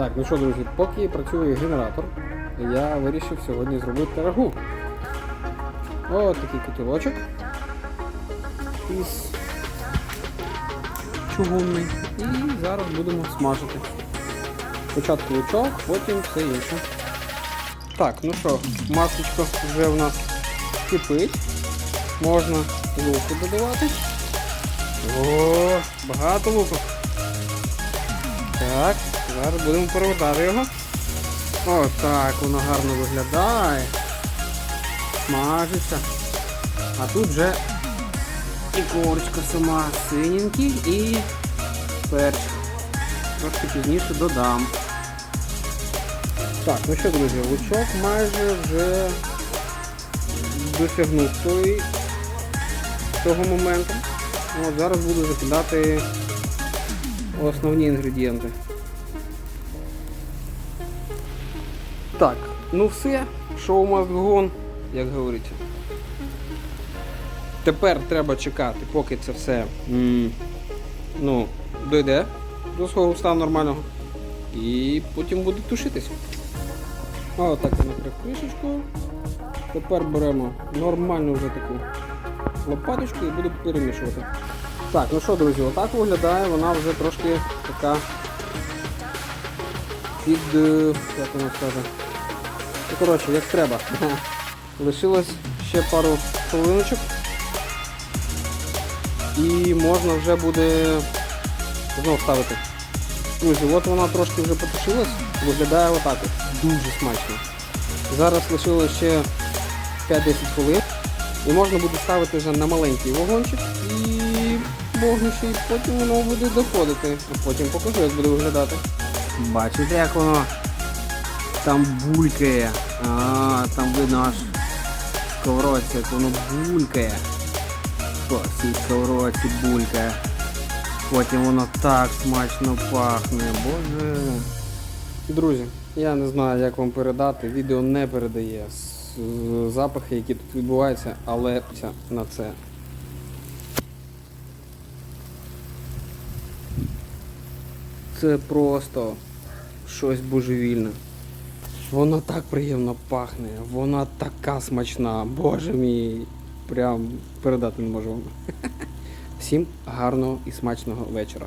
Так, ну що, друзі, поки працює генератор, я вирішив сьогодні зробити рагу. Ось такий котілочок. Із чугунний. І зараз будемо смажити. Спочатку лучок, потім все інше. Так, ну що, масличко вже в нас кипить. Можна луку додавати. О, багато луку. Так, зараз будемо перевертати його. О, так, воно гарно виглядає. Смажиться. А тут вже і корочка сама синенький і перчик. Трошки пізніше додам. Так, ну що, друзі, лучок майже вже досягнув той, того моменту. От зараз буду закидати основні інгредієнти. Так, ну все, шоу go як говориться. Тепер треба чекати, поки це все ну, дойде до свого стану нормального. І потім буде тушитися. А отак я накрив кришечку. Тепер беремо нормальну вже таку лопаточку і буду перемішувати. Так, ну що, друзі, отак виглядає, вона вже трошки така під... е, як вона скаже. Ну, коротше, як треба. Лишилось ще пару хвилиночок. І можна вже буде знову ставити. Друзі, от вона трошки вже потушилась, виглядає отак. от. Дуже смачно. Зараз лишилось ще 5-10 хвилин. І можна буде ставити вже на маленький вогончик і вогнище, і потім воно буде доходити. Потім покажу, як буде виглядати. Бачите, як воно там булькає. А, там видно аж сковородці, як воно булькає. По цій сковородці булькає. Потім воно так смачно пахне. Боже. Друзі, я не знаю, як вам передати. Відео не передає запахи, які тут відбуваються, але на це. Це просто щось божевільне. Вона так приємно пахне, вона така смачна, боже мій. Прям передати не можу вам. Всім гарного і смачного вечора.